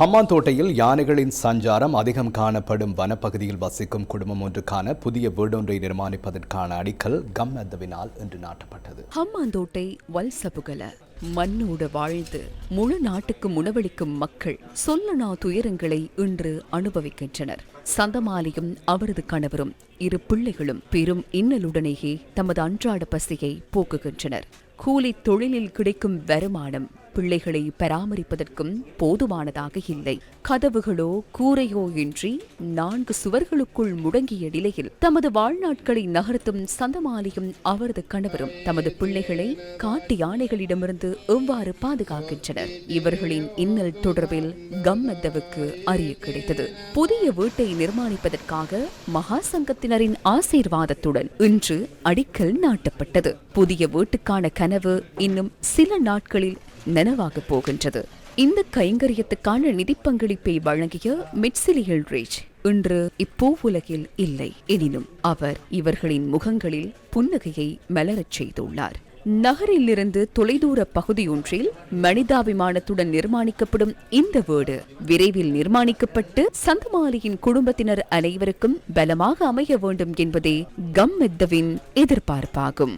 ஹம்மாந்தோட்டையில் யானைகளின் சஞ்சாரம் அதிகம் காணப்படும் வனப்பகுதியில் வசிக்கும் குடும்பம் ஒன்றுக்கான புதிய வீடொன்றை நிர்மாணிப்பதற்கான அடிக்கல் கம் அந்தவினால் இன்று நாட்டப்பட்டது. ஹம்மாந்தோட்டை வல்சபுகல மண்ணோடு வாழ்ந்து முழு நாட்டுக்கு உணவளிக்கும் மக்கள் சொல்லனா துயரங்களை இன்று அனுபவிக்கின்றனர். சந்தமாலியும் அவரது கணவரும் இரு பிள்ளைகளும் பெரும் இன்னலுடனேயே தமது அன்றாட பசியை போக்குகின்றனர். கூலி தொழிலில் கிடைக்கும் வருமானம் பிள்ளைகளை பராமரிப்பதற்கும் போதுமானதாக இல்லை. கதவுகளோ கூரையோ இன்றி நான்கு சுவர்களுக்குள் முடங்கிய நிலையில் தமது வாழ்நாட்களை நகர்த்தும் சந்தமாலியும் அவரது கணவரும் தமது பிள்ளைகளை காட்டு யானைகளிடமிருந்து எவ்வாறு பாதுகாக்கின்றனர்? இவர்களின் இன்னல் தொடர்பில் கம்மத்தவுக்கு அறிய கிடைத்தது. புதிய வீட்டை நிர்மாணிப்பதற்காக மகா சங்கத்தினரின் ஆசீர்வாதத்துடன் இன்று அடிக்கல் நாட்டப்பட்டது. புதிய வீட்டுக்கான கனவு இன்னும் சில நாட்களில் நனவாகப் போகின்றது. இந்த கைங்கரியத்துக்கான நிதி பங்களிப்பை வழங்கிய மிட்சிலியல் ரேஜ் இன்று இப்பூவுலகில் இல்லை. எனினும் அவர் இவர்களின் முகங்களில் புன்னகையை மலரச் செய்துள்ளார். நகரிலிருந்து தொலைதூர பகுதியொன்றில் மனிதாபிமானத்துடன் நிர்மாணிக்கப்படும் இந்த வீடு விரைவில் நிர்மாணிக்கப்பட்டு சந்தமாலியின் குடும்பத்தினர் அனைவருக்கும் பலமாக அமைய வேண்டும் என்பதே கம்மெத்தவின் எதிர்பார்ப்பாகும்.